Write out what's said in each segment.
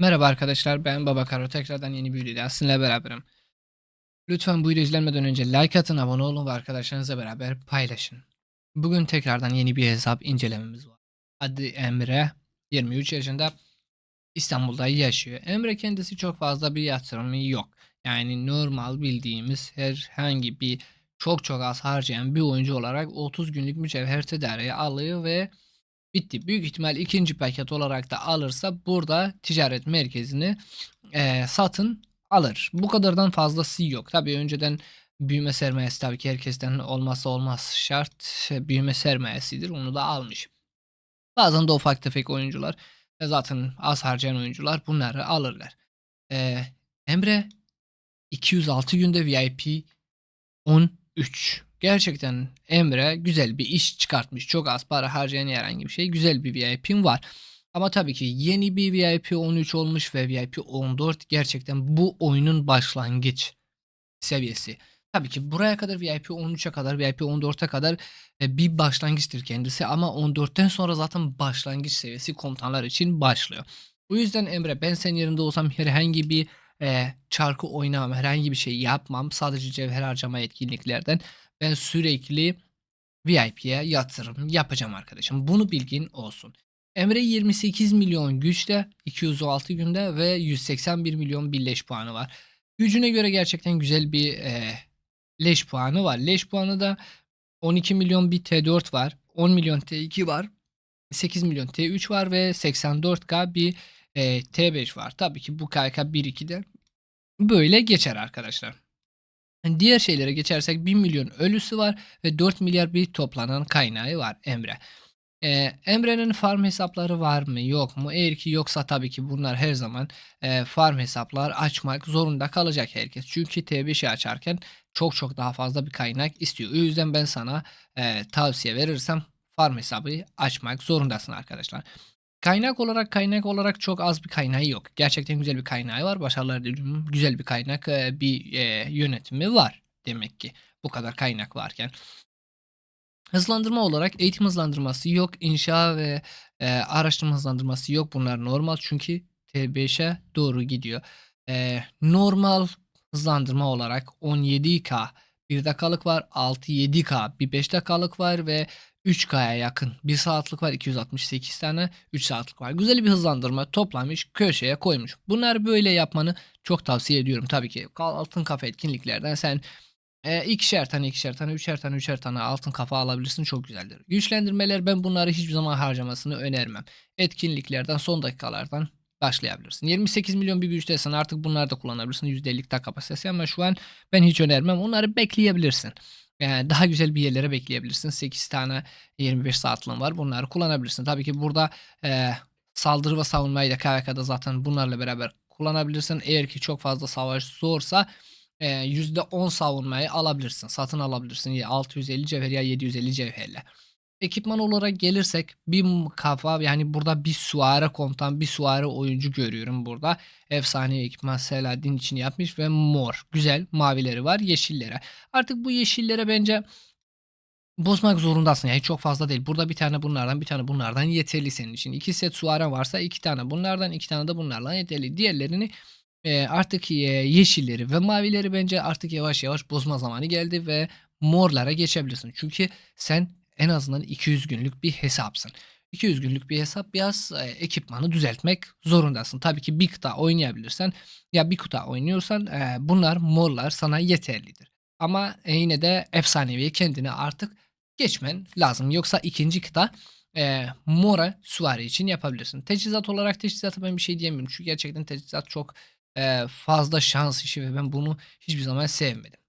Merhaba arkadaşlar ben Baba Karo tekrardan yeni bir videoda sizinle beraberim. Lütfen bu videoyu izlemeden önce like atın, abone olun ve arkadaşlarınızla beraber paylaşın. Bugün tekrardan yeni bir hesap incelememiz var. Adı Emre, 23 yaşında İstanbul'da yaşıyor. Emre kendisi çok fazla bir yatırımı yok. Yani normal bildiğimiz herhangi bir çok çok az harcayan bir oyuncu olarak 30 günlük mücevher tedariği alıyor ve bitti. Büyük ihtimal ikinci paket olarak da alırsa burada ticaret merkezini eee, satın alır. Bu kadardan fazlası yok. Tabii önceden büyüme sermayesi tabii ki herkesten olmazsa olmaz şart büyüme sermayesidir. Onu da almış. Bazen de ufak tefek oyuncular e, zaten az harcayan oyuncular bunları alırlar. Eee, Emre 206 günde VIP 13. Gerçekten Emre güzel bir iş çıkartmış. Çok az para harcayan herhangi bir şey. Güzel bir VIP'm var. Ama tabii ki yeni bir VIP 13 olmuş ve VIP 14 gerçekten bu oyunun başlangıç seviyesi. Tabii ki buraya kadar VIP 13'e kadar VIP 14'e kadar e, bir başlangıçtır kendisi ama 14'ten sonra zaten başlangıç seviyesi komutanlar için başlıyor. Bu yüzden Emre ben senin yerinde olsam herhangi bir e, çarkı oynamam, herhangi bir şey yapmam. Sadece cevher harcama etkinliklerden ben sürekli VIP'ye yatırım yapacağım arkadaşım. Bunu bilgin olsun. Emre 28 milyon güçte 206 günde ve 181 milyon bir leş puanı var. Gücüne göre gerçekten güzel bir e, leş puanı var. Leş puanı da 12 milyon bir T4 var. 10 milyon T2 var. 8 milyon T3 var ve 84K bir e, T5 var. Tabii ki bu KK 1-2'de böyle geçer arkadaşlar. Hani diğer şeylere geçersek 1 milyon ölüsü var ve 4 milyar bir toplanan kaynağı var Emre. Ee, Emre'nin farm hesapları var mı yok mu? Eğer ki yoksa tabii ki bunlar her zaman e, farm hesaplar açmak zorunda kalacak herkes. Çünkü T5'i açarken çok çok daha fazla bir kaynak istiyor. O yüzden ben sana e, tavsiye verirsem farm hesabı açmak zorundasın arkadaşlar. Kaynak olarak kaynak olarak çok az bir kaynağı yok. Gerçekten güzel bir kaynağı var. Başarılar diliyorum. Güzel bir kaynak, e, bir e, yönetimi var demek ki. Bu kadar kaynak varken. Hızlandırma olarak eğitim hızlandırması yok. İnşa ve e, araştırma hızlandırması yok. Bunlar normal çünkü T5'e doğru gidiyor. E, normal hızlandırma olarak 17K 1 dakikalık var. 6-7K bir 5 dakikalık var ve 3K'ya yakın 1 saatlik var 268 tane 3 saatlik var. Güzel bir hızlandırma toplamış köşeye koymuş. Bunları böyle yapmanı çok tavsiye ediyorum. Tabii ki altın kafa etkinliklerden sen e, ikişer tane ikişer tane üçer tane üçer tane altın kafa alabilirsin çok güzeldir. Güçlendirmeler ben bunları hiçbir zaman harcamasını önermem. Etkinliklerden son dakikalardan başlayabilirsin. 28 milyon bir güçteysen artık bunları da kullanabilirsin. %50'lik daha kapasitesi ama şu an ben hiç önermem. Onları bekleyebilirsin. Yani daha güzel bir yerlere bekleyebilirsin. 8 tane 25 saatlığın var. Bunları kullanabilirsin. Tabii ki burada e, saldırı ve savunmayı da KVK'da zaten bunlarla beraber kullanabilirsin. Eğer ki çok fazla savaş zorsa e, %10 savunmayı alabilirsin. Satın alabilirsin. Ya 650 cevher ya 750 cevherle. Ekipman olarak gelirsek bir kafa yani burada bir suare komutan bir suare oyuncu görüyorum burada. Efsane ekipman Selahattin için yapmış ve mor. Güzel mavileri var yeşillere. Artık bu yeşillere bence bozmak zorundasın. Yani çok fazla değil. Burada bir tane bunlardan bir tane bunlardan yeterli senin için. İki set suaren varsa iki tane bunlardan iki tane de bunlardan yeterli. Diğerlerini e, artık e, yeşilleri ve mavileri bence artık yavaş yavaş bozma zamanı geldi ve morlara geçebilirsin. Çünkü sen en azından 200 günlük bir hesapsın. 200 günlük bir hesap biraz e, ekipmanı düzeltmek zorundasın. Tabii ki bir kıta oynayabilirsen ya bir kıta oynuyorsan e, bunlar morlar sana yeterlidir. Ama e, yine de efsaneviye kendini artık geçmen lazım. Yoksa ikinci kıta e, mora suvari için yapabilirsin. Teçhizat olarak teçhizata ben bir şey diyemiyorum. Çünkü gerçekten teçhizat çok e, fazla şans işi ve ben bunu hiçbir zaman sevmedim.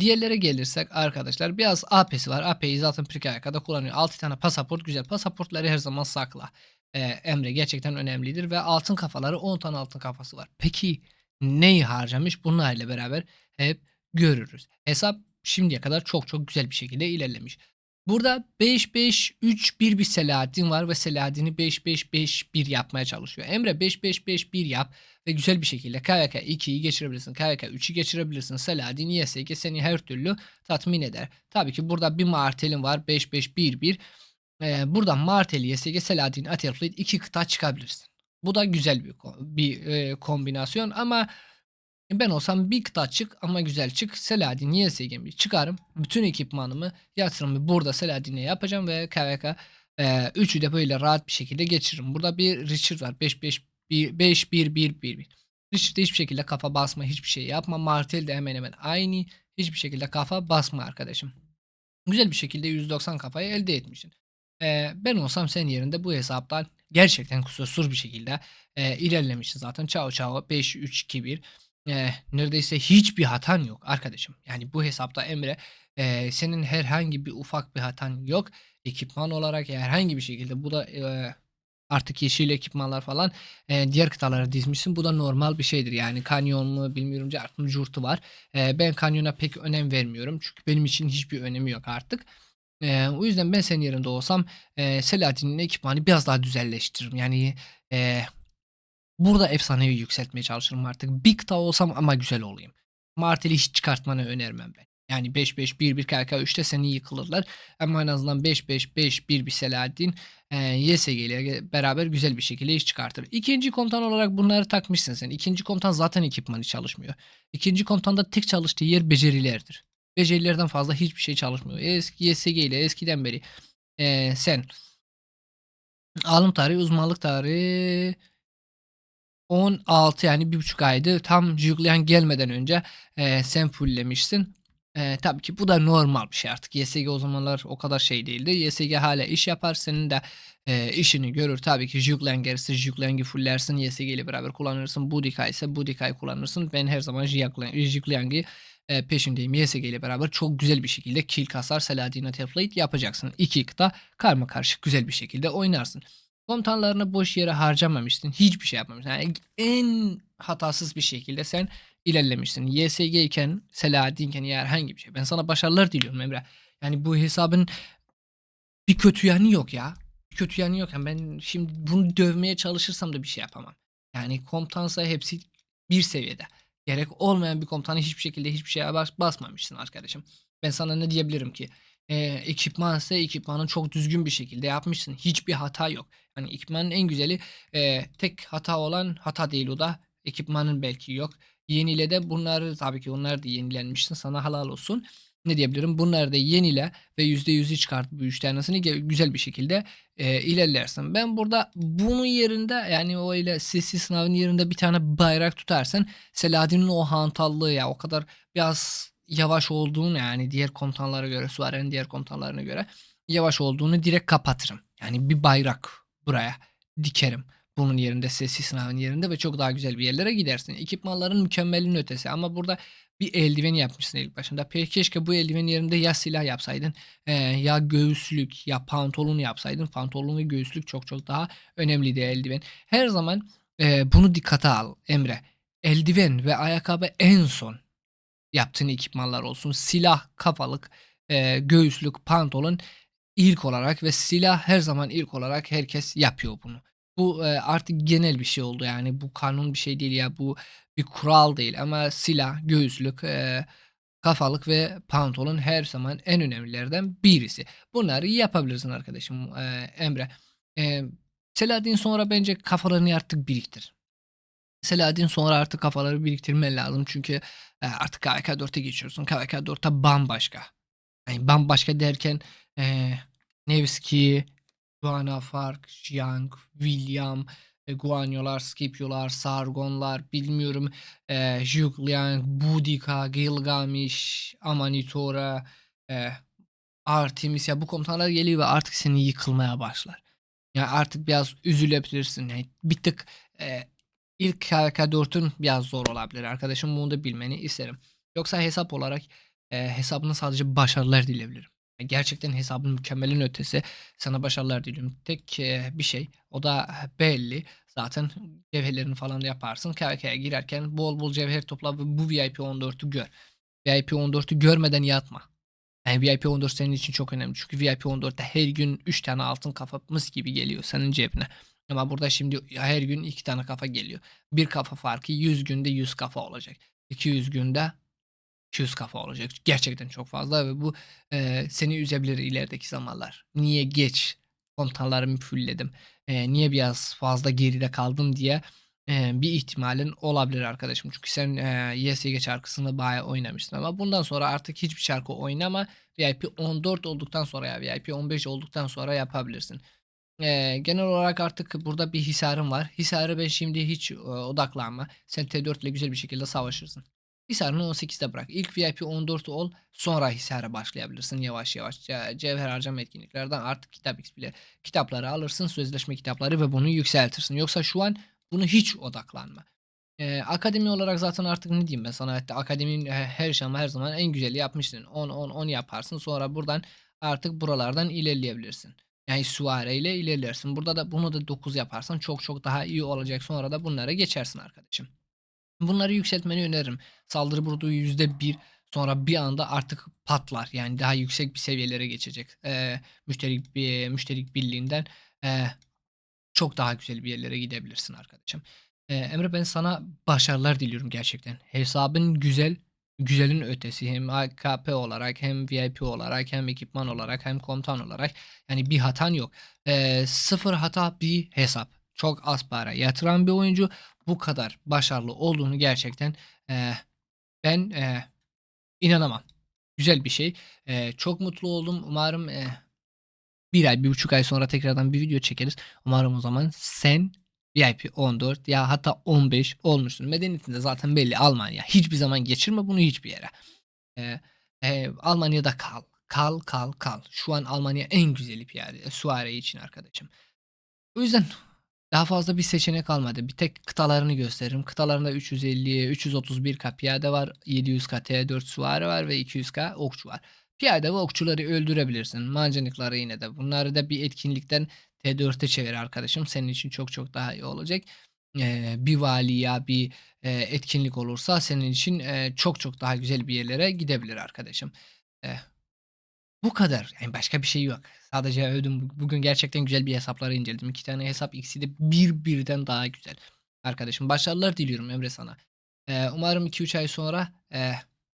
Diğerlere gelirsek arkadaşlar biraz AP'si var. AP'yi zaten Prikayaka'da kullanıyor. 6 tane pasaport güzel. Pasaportları her zaman sakla. Ee, Emre gerçekten önemlidir ve altın kafaları 10 tane altın kafası var. Peki neyi harcamış? Bunlarla beraber hep görürüz. Hesap şimdiye kadar çok çok güzel bir şekilde ilerlemiş. Burada 5-5-3-1 bir Selahattin var ve Selahattin'i 5-5-5-1 yapmaya çalışıyor. Emre 5-5-5-1 yap ve güzel bir şekilde KVK 2'yi geçirebilirsin. KVK 3'ü geçirebilirsin. Selahattin YSG seni her türlü tatmin eder. Tabii ki burada bir martelin var 5-5-1-1. Ee, buradan Martel YSG Selahattin Athelfleet 2 kıta çıkabilirsin. Bu da güzel bir bir e, kombinasyon ama ben olsam bir kıta çık ama güzel çık. Selahattin YSG'mi çıkarım. Bütün ekipmanımı yatırımı burada Selahattin'e yapacağım ve KVK e, üçü de böyle rahat bir şekilde geçiririm. Burada bir Richard var. 5 5 1 5 1 1 1 Richard hiçbir şekilde kafa basma, hiçbir şey yapma. Martel de hemen hemen aynı. Hiçbir şekilde kafa basma arkadaşım. Güzel bir şekilde 190 kafayı elde etmişsin. Ee, ben olsam senin yerinde bu hesaptan gerçekten kusursuz bir şekilde e, ilerlemişsin zaten. Çao çao 5 3 2 1. Ee, neredeyse hiçbir hatan yok arkadaşım. Yani bu hesapta Emre e, senin herhangi bir ufak bir hatan yok. Ekipman olarak herhangi bir şekilde bu da e, artık yeşil ekipmanlar falan e, diğer kıtalara dizmişsin. Bu da normal bir şeydir. Yani kanyon mu bilmiyorum cartın curtu var. E, ben kanyona pek önem vermiyorum. Çünkü benim için hiçbir önemi yok artık. E, o yüzden ben senin yerinde olsam e, Selahattin'in ekipmanı biraz daha düzelleştiririm. Yani e, burada efsanevi yükseltmeye çalışırım artık. Bir kıta olsam ama güzel olayım. Martel'i hiç çıkartmanı önermem ben. Yani 5-5-1-1 KK 3'te seni yıkılırlar. Ama en azından 5-5-5-1 bir Selahattin e, YSG ile beraber güzel bir şekilde iş çıkartır. İkinci komutan olarak bunları takmışsın sen. İkinci komutan zaten ekipmanı çalışmıyor. İkinci komutanda tek çalıştığı yer becerilerdir. Becerilerden fazla hiçbir şey çalışmıyor. Eski YSG ile eskiden beri e, sen alım tarihi, uzmanlık tarihi 16 yani bir buçuk aydı. Tam Julian gelmeden önce e, sen fulllemişsin. E, tabii ki bu da normal bir şey artık. YSG o zamanlar o kadar şey değildi. YSG hala iş yapar. Senin de e, işini görür. Tabii ki Julian gelirse Julian'ı fullersin. YSG ile beraber kullanırsın. Budika ise Budika'yı kullanırsın. Ben her zaman Julian'ı e, peşindeyim. YSG ile beraber çok güzel bir şekilde kill kasar Saladin'e template yapacaksın. İki kıta karma karışık güzel bir şekilde oynarsın. Komutanlarını boş yere harcamamışsın. Hiçbir şey yapmamışsın. Yani en hatasız bir şekilde sen ilerlemişsin. YSG iken, Selahattin iken ya herhangi bir şey. Ben sana başarılar diliyorum Emre. Yani bu hesabın bir kötü yanı yok ya. Bir kötü yanı yok. Yani ben şimdi bunu dövmeye çalışırsam da bir şey yapamam. Yani komutansa hepsi bir seviyede. Gerek olmayan bir komutanı hiçbir şekilde hiçbir şeye bas basmamışsın arkadaşım. Ben sana ne diyebilirim ki? Ee, ekipman ise ekipmanı çok düzgün bir şekilde yapmışsın. Hiçbir hata yok. Yani ekipmanın en güzeli e, tek hata olan hata değil o da ekipmanın belki yok. Yenile de bunları tabii ki onlar da yenilenmişsin. Sana halal olsun. Ne diyebilirim? Bunları da yenile ve %100'ü çıkart bu üç tanesini güzel bir şekilde e, ilerlersin. Ben burada bunun yerinde yani o ile sesi sınavın yerinde bir tane bayrak tutarsan Selahattin'in o hantallığı ya o kadar biraz yavaş olduğunu yani diğer komutanlara göre Suaren'in diğer komutanlarına göre yavaş olduğunu direkt kapatırım. Yani bir bayrak buraya dikerim. Bunun yerinde sessiz sınavın yerinde ve çok daha güzel bir yerlere gidersin. Ekipmanların mükemmelin ötesi ama burada bir eldiven yapmışsın ilk başında. Peki keşke bu eldivenin yerinde ya silah yapsaydın e, ya göğüslük ya pantolon yapsaydın. Pantolon ve göğüslük çok çok daha önemliydi eldiven. Her zaman e, bunu dikkate al Emre. Eldiven ve ayakkabı en son yaptığın ekipmanlar olsun. Silah, kafalık, e, göğüslük, pantolon ilk olarak ve silah her zaman ilk olarak herkes yapıyor bunu. Bu e, artık genel bir şey oldu yani bu kanun bir şey değil ya bu bir kural değil ama silah, göğüslük, e, kafalık ve pantolon her zaman en önemlilerden birisi. Bunları yapabilirsin arkadaşım e, Emre. E, Selahattin sonra bence kafalarını artık biriktir. Selahattin sonra artık kafaları biriktirmen lazım çünkü e, artık KVK4'e geçiyorsun. KVK4'te bambaşka. Yani bambaşka derken e, Nevski, Juana Fark, Jiang, William, e, Guanyolar, Scipio'lar, Sargonlar, bilmiyorum, e, Julian, Boudica, Gilgamesh, Amanitora, e, Artemis ya bu komutanlar geliyor ve artık seni yıkılmaya başlar. Yani artık biraz üzülebilirsin. Yani bir tık e, ilk KK4'ün biraz zor olabilir arkadaşım. Bunu da bilmeni isterim. Yoksa hesap olarak e, hesabına sadece başarılar dileyebilirim. Gerçekten hesabın mükemmelin ötesi. Sana başarılar diliyorum. Tek e, bir şey o da belli. Zaten cevherlerini falan yaparsın. KVK'ya girerken bol bol cevher topla ve bu VIP 14'ü gör. VIP 14'ü görmeden yatma. Yani VIP 14 senin için çok önemli. Çünkü VIP 14'te her gün 3 tane altın kafamız gibi geliyor senin cebine. Ama burada şimdi her gün 2 tane kafa geliyor. Bir kafa farkı 100 günde 100 kafa olacak. 200 günde 200 kafa olacak. Gerçekten çok fazla ve bu e, seni üzebilir ilerideki zamanlar. Niye geç komutanlarımı fullledim. eee, niye biraz fazla geride kaldım diye eee, bir ihtimalin olabilir arkadaşım. Çünkü sen eee, YSG şarkısını bayağı oynamıştın ama bundan sonra artık hiçbir şarkı oynama. VIP 14 olduktan sonra ya VIP 15 olduktan sonra yapabilirsin. Eee, genel olarak artık burada bir hisarım var. Hisarı ben şimdi hiç eee, odaklanma. Sen T4 ile güzel bir şekilde savaşırsın. Hisarını 18'de bırak. İlk VIP 14 ol sonra Hisar'a başlayabilirsin yavaş yavaş. Ce- Cevher harcama etkinliklerden artık kitap X bile kitapları alırsın sözleşme kitapları ve bunu yükseltirsin. Yoksa şu an bunu hiç odaklanma. Eee, akademi olarak zaten artık ne diyeyim ben sana hatta akademinin he- her şey her zaman en güzeli yapmıştın. 10 10 10 yaparsın sonra buradan artık buralardan ilerleyebilirsin. Yani süvare ile ilerlersin. Burada da bunu da 9 yaparsan çok çok daha iyi olacak. Sonra da bunlara geçersin arkadaşım. Bunları yükseltmeni öneririm. Saldırı vurduğu %1 sonra bir anda artık patlar. Yani daha yüksek bir seviyelere geçecek. Eee müşterik bir müşterik birliğinden eee, çok daha güzel bir yerlere gidebilirsin arkadaşım. Eee, Emre ben sana başarılar diliyorum gerçekten. Hesabın güzel, güzelin ötesi hem AKP olarak hem VIP olarak hem ekipman olarak hem komutan olarak yani bir hatan yok. Eee, sıfır hata bir hesap. Çok az para yatıran bir oyuncu bu kadar başarılı olduğunu gerçekten eee, ben eee, inanamam. Güzel bir şey. Eee, çok mutlu oldum. Umarım eee, bir ay, bir buçuk ay sonra tekrardan bir video çekeriz. Umarım o zaman sen VIP 14 ya hatta 15 olmuşsun. Medeniyetinde zaten belli Almanya. Hiçbir zaman geçirme bunu hiçbir yere. Eee, eee, Almanya'da kal. Kal kal kal. Şu an Almanya en güzeli piyade. Suare için arkadaşım. O yüzden daha fazla bir seçenek kalmadı. Bir tek kıtalarını gösteririm. Kıtalarında 350, 331k piyade var, 700k T4 süvari var ve 200k okçu var. Piyade ve okçuları öldürebilirsin. Mancınıkları yine de. Bunları da bir etkinlikten T4'e çevir arkadaşım. Senin için çok çok daha iyi olacak. Ee, bir vali ya bir e, etkinlik olursa senin için e, çok çok daha güzel bir yerlere gidebilir arkadaşım. Eh, bu kadar. Yani başka bir şey yok. Sadece övdüm. Bu- Bugün gerçekten güzel bir hesapları inceledim. İki tane hesap ikisi de birbirinden daha güzel. Arkadaşım başarılar diliyorum Emre sana. Ee, umarım 2-3 ay sonra e,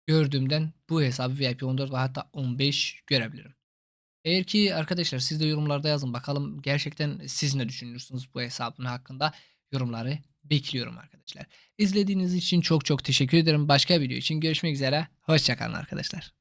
gördüğümden bu hesabı VIP 14 ve hatta 15 görebilirim. Eğer ki arkadaşlar siz de yorumlarda yazın bakalım gerçekten siz ne düşünürsünüz bu hesabın hakkında yorumları bekliyorum arkadaşlar. İzlediğiniz için çok çok teşekkür ederim. Başka video için görüşmek üzere. Hoşçakalın arkadaşlar.